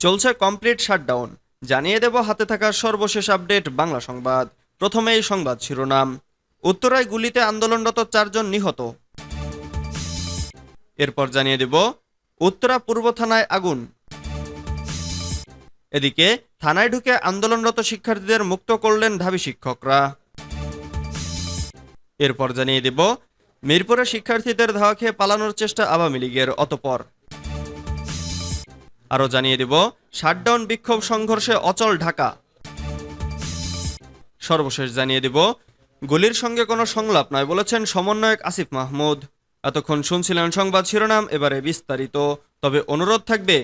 চলছে complete shutdown জানিয়ে দেব হাতে থাকা সর্বশেষ আপডেট বাংলা সংবাদ। প্রথমে এই সংবাদ শিরোনাম। উত্তরায় গুলিতে আন্দোলনরত চারজন নিহত। এরপর জানিয়ে দেব, উত্তরা পূর্ব থানায় আগুন। এদিকে, থানায় ঢুকে আন্দোলনরত শিক্ষার্থীদের মুক্ত করলেন ঢাবি শিক্ষকরা। এরপর জানিয়ে দেব, মিরপুরে শিক্ষার্থীদের ধাওয়া খেয়ে পালানোর চেষ্টা আওয়ামী লীগের, অতপর। আরও জানিয়ে দেব, শাটডাউন বিক্ষোভ সংঘর্ষে অচল ঢাকা। সর্বশেষ জানিয়ে দেব, গুলির সঙ্গে কোনো সংলাপ নয় বলেছেন সমন্বয়ক আসিফ মাহমুদ। এতক্ষণ শুনছিলেন সংবাদ শিরোনাম, এবারে বিস্তারিত। তবে অনুরোধ থাকবে,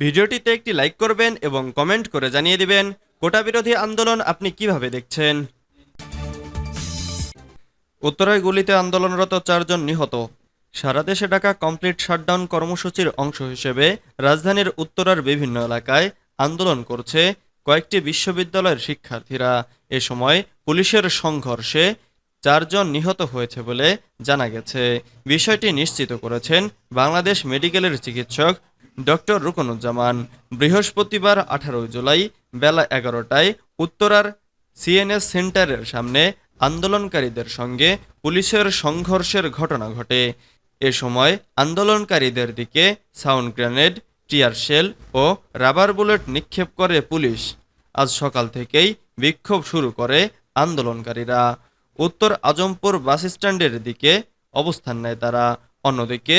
ভিডিওটিতে একটি লাইক করবেন এবং কমেন্ট করে জানিয়ে দিবেন, কোটা বিরোধী আন্দোলন আপনি কীভাবে দেখছেন? উত্তরায় গুলিতে আন্দোলনরত চারজন নিহত। সারা দেশে ডাকা কমপ্লিট শাটডাউন কর্মসূচির অংশ হিসেবে রাজধানীর উত্তরার বিভিন্ন এলাকায় আন্দোলন করছে কয়েকটি বিশ্ববিদ্যালয়ের শিক্ষার্থীরা। এ সময় পুলিশের সংঘর্ষে চারজন নিহত হয়েছে বলে জানা গেছে। বিষয়টি নিশ্চিত করেছেন বাংলাদেশ মেডিকেলের চিকিৎসক ডক্টর রুকনুজ্জামান। বৃহস্পতিবার আঠারো জুলাই বেলা এগারোটায় উত্তরার সিএনএস সেন্টারের সামনে আন্দোলনকারীদের সঙ্গে পুলিশের সংঘর্ষের ঘটনা ঘটে। এ সময় আন্দোলনকারীদের দিকে সাউন্ড গ্রেনেড, টিয়ার শেল ও রাবার বুলেট নিক্ষেপ করে পুলিশ। আজ সকাল থেকেই বিক্ষোভ শুরু করে আন্দোলনকারীরা। উত্তর আজমপুর বাস স্ট্যান্ডের দিকে অবস্থান নেয় তারা। অন্যদিকে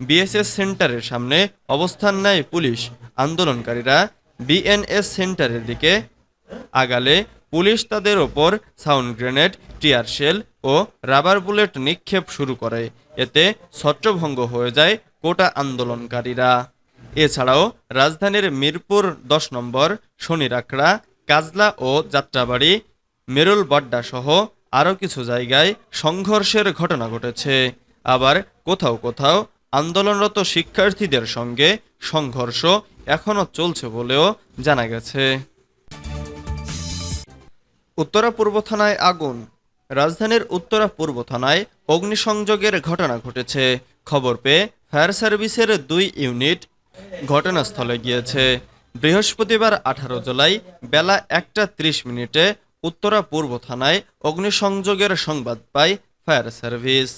বিএসএস সেন্টারের সামনে অবস্থান নেয় পুলিশ। আন্দোলনকারীরা বিএনএস সেন্টারের দিকে আগালে পুলিশ তাদের ওপর সাউন্ড গ্রেনেড, টিয়ার শেল ও রাবার বুলেট নিক্ষেপ শুরু করে। এতে ছত্রভঙ্গ হয়ে যায় কোটা আন্দোলনকারীরা। এছাড়াও রাজধানীর মিরপুর দশ নম্বর, শনিরাকড়া, কাজলা ও যাত্রাবাড়ি মেরুল বড্ডা সহ আরও কিছু জায়গায় সংঘর্ষের ঘটনা ঘটেছে। আবার কোথাও কোথাও আন্দোলনরত শিক্ষার্থীদের সঙ্গে সংঘর্ষ এখনও চলছে বলেও জানা গেছে। উত্তরা পূর্ব থানায় আগুন রাজধানীর উত্তরা পূর্ব থানায় অগ্নিসংযোগের ঘটনা ঘটেছে। খবর পেয়ে ফায়ার সার্ভিসের দুই ইউনিট ঘটনাস্থলে গিয়েছে। বৃহস্পতিবার আঠারো জুলাই বেলা একটা ত্রিশ মিনিটে উত্তরা পূর্ব থানায় অগ্নিসংযোগের সংবাদ পায় ফায়ার সার্ভিস।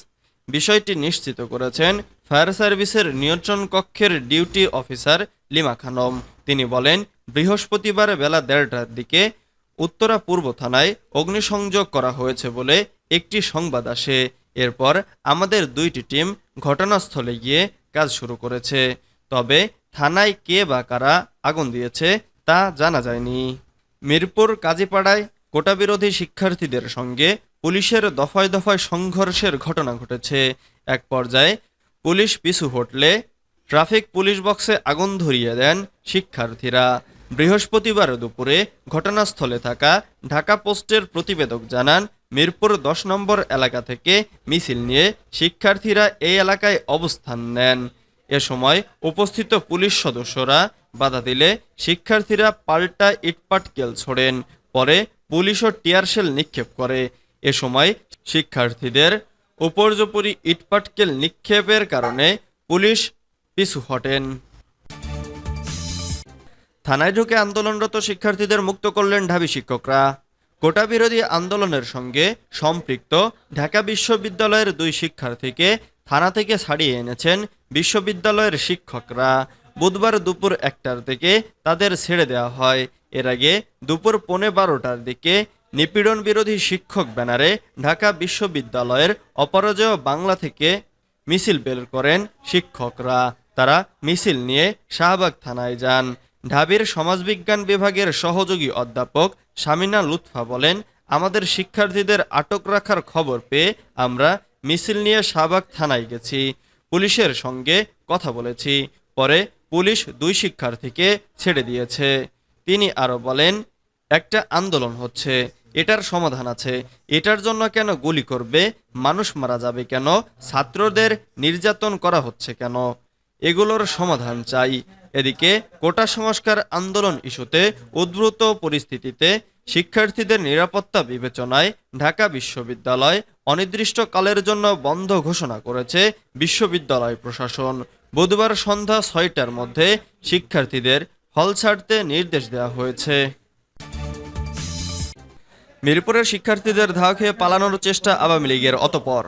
বিষয়টি নিশ্চিত করেছেন ফায়ার সার্ভিসের নিয়ন্ত্রণ কক্ষের ডিউটি অফিসার লিমা খানম। তিনি বলেন, বৃহস্পতিবার বেলা দেড়টার দিকে উত্তরা পূর্ব থানায় অগ্নিসংযোগ করা হয়েছে বলে একটি সংবাদ আসে। এরপর আমাদের দুইটি টিম ঘটনাস্থলে গিয়ে কাজ শুরু করেছে। তবে থানায় কে বা কারা আগুন দিয়েছে তা জানা যায়নি। মিরপুর কাজীপাড়ায় কোটাবিরোধী শিক্ষার্থীদের সঙ্গে পুলিশের দফায় দফায় সংঘর্ষের ঘটনা ঘটেছে। এক পর্যায়ে পুলিশ পিছু হটলে ট্রাফিক পুলিশ বক্সে আগুন ধরিয়ে দেন শিক্ষার্থীরা। বৃহস্পতিবার দুপুরে ঘটনাস্থলে থাকা ঢাকা পোস্টের প্রতিবেদক জানান, মিরপুর দশ নম্বর এলাকা থেকে মিছিল নিয়ে শিক্ষার্থীরা এই এলাকায় অবস্থান নেন। এ সময় উপস্থিত পুলিশ সদস্যরা বাধা দিলে শিক্ষার্থীরা পাল্টা ইটপাটকেল ছোড়েন, পরে পুলিশও টিয়ারশেল নিক্ষেপ করে। এ সময় শিক্ষার্থীদের উপর্যুপরি ইটপাটকেল নিক্ষেপের কারণে পুলিশ পিছু হটেন। থানায় ঢুকে আন্দোলনরত শিক্ষার্থীদের মুক্ত করলেন ঢাবি শিক্ষকরা। কোটা বিরোধী আন্দোলনের সঙ্গে সম্পৃক্ত ঢাকা বিশ্ববিদ্যালয়ের দুই শিক্ষার্থীকে থানা থেকে ছাড়িয়ে এনেছেন বিশ্ববিদ্যালয়ের শিক্ষকরা। বুধবার দুপুর একটার থেকে তাদের ছেড়ে দেওয়া হয়। এর আগে দুপুর পৌনে বারোটার দিকে নিপীড়ন বিরোধী শিক্ষক ব্যানারে ঢাকা বিশ্ববিদ্যালয়ের অপরাজয় বাংলা থেকে মিছিল বের করেন শিক্ষকরা। তারা মিছিল নিয়ে শাহবাগ থানায় যান। ঢাবির সমাজবিজ্ঞান বিভাগের সহযোগী অধ্যাপক শামিনা লুৎফা বলেন, আমাদের শিক্ষার্থীদের আটক রাখার খবর পেয়ে আমরা মিছিল নিয়ে শাহবাগ থানায় গেছি। পুলিশের সঙ্গে কথা বলেছি। পরে পুলিশ দুই শিক্ষার্থীকে ছেড়ে দিয়েছে। তিনি আরও বলেন, একটা আন্দোলন হচ্ছে। এটার সমাধান আছে। এটার জন্য কেন গুলি করবে? মানুষ মারা যাবে কেন? ছাত্রদের নির্যাতন করা হচ্ছে কেন? এগুলোর সমাধান চাই। এদিকে কোটা সংস্কার আন্দোলন ইস্যুতে উদ্ভূত পরিস্থিতিতে শিক্ষার্থীদের নিরাপত্তা বিবেচনায় ঢাকা বিশ্ববিদ্যালয় অনির্দিষ্টকালের জন্য বন্ধ ঘোষণা করেছে বিশ্ববিদ্যালয় প্রশাসন। বুধবার সন্ধ্যা ছয়টার মধ্যে শিক্ষার্থীদের হল ছাড়তে নির্দেশ দেওয়া হয়েছে। মিরপুরের শিক্ষার্থীদের ধাওয়া খেয়ে পালানোর চেষ্টা আওয়ামী লীগের, অতপর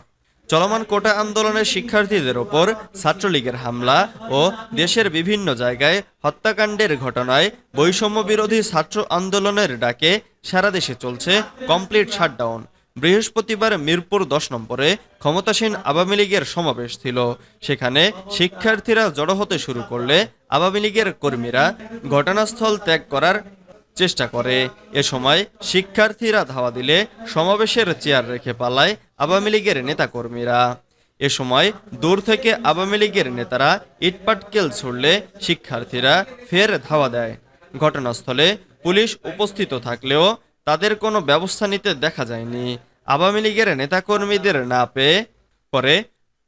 চলমান কোটা আন্দোলনের শিক্ষার্থীদের ওপর ছাত্রলীগের হামলা ও দেশের বিভিন্ন জায়গায় হত্যাকাণ্ডের ঘটনায় বৈষম্য বিরোধী ছাত্র আন্দোলনের ডাকে সারা দেশে চলছে কমপ্লিট শাটডাউন। বৃহস্পতিবার মিরপুর দশ নম্বরে ক্ষমতাসীন আওয়ামী লীগের সমাবেশ ছিল। সেখানে শিক্ষার্থীরা জড়ো হতে শুরু করলে আওয়ামী লীগের কর্মীরা ঘটনাস্থল ত্যাগ করার চেষ্টা করে। এ সময় শিক্ষার্থীরা ধাওয়া দিলে সমাবেশের চেয়ার রেখে পালায় আওয়ামী লীগের নেতাকর্মীরা। এ সময় দূর থেকে আওয়ামী লীগের নেতারা ইটপাটকেল ছুড়লে শিক্ষার্থীরা ফের ধাওয়া দেয়। ঘটনাস্থলে পুলিশ উপস্থিত থাকলেও তাদের কোনো ব্যবস্থা নিতে দেখা যায়নি। আওয়ামী লীগের নেতাকর্মীদের না পেয়ে পরে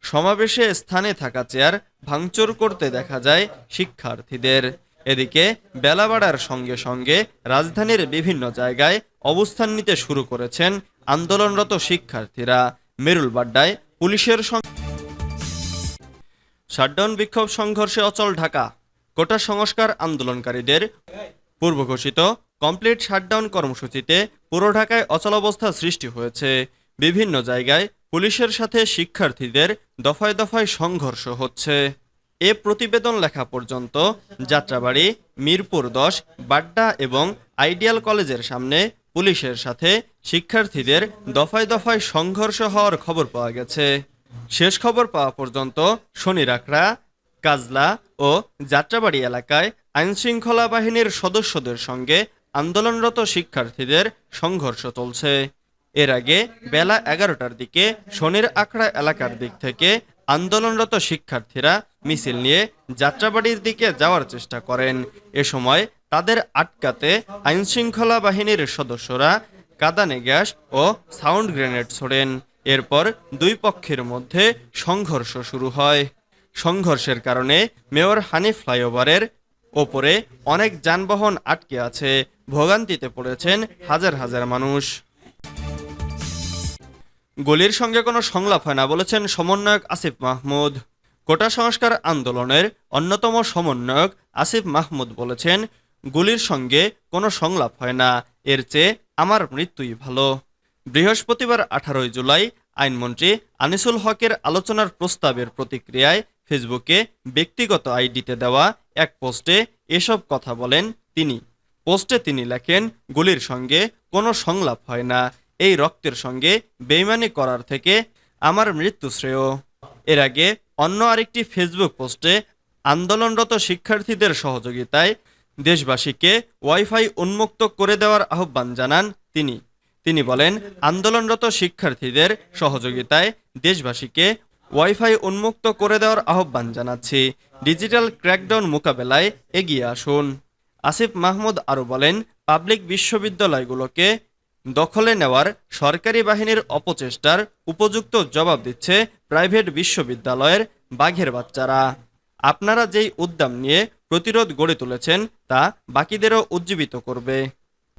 সমাবেশে স্থানে থাকা চেয়ার ভাঙচুর করতে দেখা যায় শিক্ষার্থীদের। এদিকে বেলা বাড়ার সঙ্গে সঙ্গে রাজধানীর বিভিন্ন জায়গায় অবস্থান নিতে শুরু করেছেন আন্দোলনরত শিক্ষার্থীরা। মেরুল বাড্ডায় পুলিশের সঙ্গে শাটডাউন বিক্ষোভ সংঘর্ষে অচল ঢাকা। কোটা সংস্কার আন্দোলনকারীদের পূর্ব ঘোষিত কমপ্লিট শাটডাউন কর্মসূচিতে পুরো ঢাকায় অচল অচলাবস্থা সৃষ্টি হয়েছে। বিভিন্ন জায়গায় পুলিশের সাথে শিক্ষার্থীদের দফায় দফায় সংঘর্ষ হচ্ছে। এ প্রতিবেদন লেখা পর্যন্ত যাত্রাবাড়ি, মিরপুর দশ, বাড্ডা এবং আইডিয়াল কলেজের সামনে পুলিশের সাথে শিক্ষার্থীদের দফায় দফায় সংঘর্ষ হওয়ার খবর পাওয়া গেছে। শেষ খবর পাওয়া পর্যন্ত শনিরাকড়া কাজলা ও যাত্রাবাড়ি এলাকায় আইনশৃঙ্খলা বাহিনীর সদস্যদের সঙ্গে আন্দোলনরত শিক্ষার্থীদের সংঘর্ষ চলছে। এর আগে বেলা এগারোটার দিকে শনির আখড়া এলাকার দিক থেকে আন্দোলনরত শিক্ষার্থীরা মিছিল নিয়ে যাত্রাবাড়ির দিকে যাওয়ার চেষ্টা করেন। এ সময় তাদের আটকাতে আইনশৃঙ্খলা বাহিনীর সদস্যরা কাদানে গ্যাস ও সাউন্ড গ্রেনেড ছোড়েন। এরপর দুই পক্ষের মধ্যে সংঘর্ষ শুরু হয়। সংঘর্ষের কারণে মেয়র হানি ফ্লাইওভারের ওপরে অনেক যানবাহন আটকে আছে। ভোগান্তিতে পড়েছেন হাজার হাজার মানুষ। গলির সঙ্গে কোনো সংলাপ হয় না, বলেছেন সমন্বয়ক আসিফ মাহমুদ। কোটা সংস্কার আন্দোলনের অন্যতম সমন্বয়ক আসিফ মাহমুদ বলেছেন, গুলির সঙ্গে কোনো সংলাপ হয় না, এর চেয়ে আমার মৃত্যুই ভালো। বৃহস্পতিবার আঠারোই জুলাই আইনমন্ত্রী আনিসুল হকের আলোচনার প্রস্তাবের প্রতিক্রিয়ায় ফেসবুকে ব্যক্তিগত আইডিতে দেওয়া এক পোস্টে এসব কথা বলেন তিনি। পোস্টে তিনি লেখেন, গুলির সঙ্গে কোনো সংলাপ হয় না এই রক্তের সঙ্গে বেইমানি করার থেকে আমার মৃত্যু শ্রেয়। এর আগে অন্য আরেকটি ফেসবুক পোস্টে আন্দোলনরত শিক্ষার্থীদের সহযোগিতায় দেশবাসীকে ওয়াইফাই উন্মুক্ত করে দেওয়ার আহ্বান জানান তিনি। তিনি বলেন, আন্দোলনরত শিক্ষার্থীদের সহযোগিতায় দেশবাসীকে ওয়াইফাই উন্মুক্ত করে দেওয়ার আহ্বান জানাচ্ছি। ডিজিটাল ক্র্যাকডাউন মোকাবেলায় এগিয়ে আসুন। আসিফ মাহমুদ আরও বলেন, পাবলিক বিশ্ববিদ্যালয়গুলোকে দখলে নেওয়ার সরকারি বাহিনীর অপচেষ্টার উপযুক্ত জবাব দিচ্ছে প্রাইভেট বিশ্ববিদ্যালয়ের বাঘের বাচ্চারা। আপনারা যেই উদ্যম নিয়ে প্রতিরোধ গড়ে তুলেছেন, তা বাকিদেরও উজ্জীবিত করবে।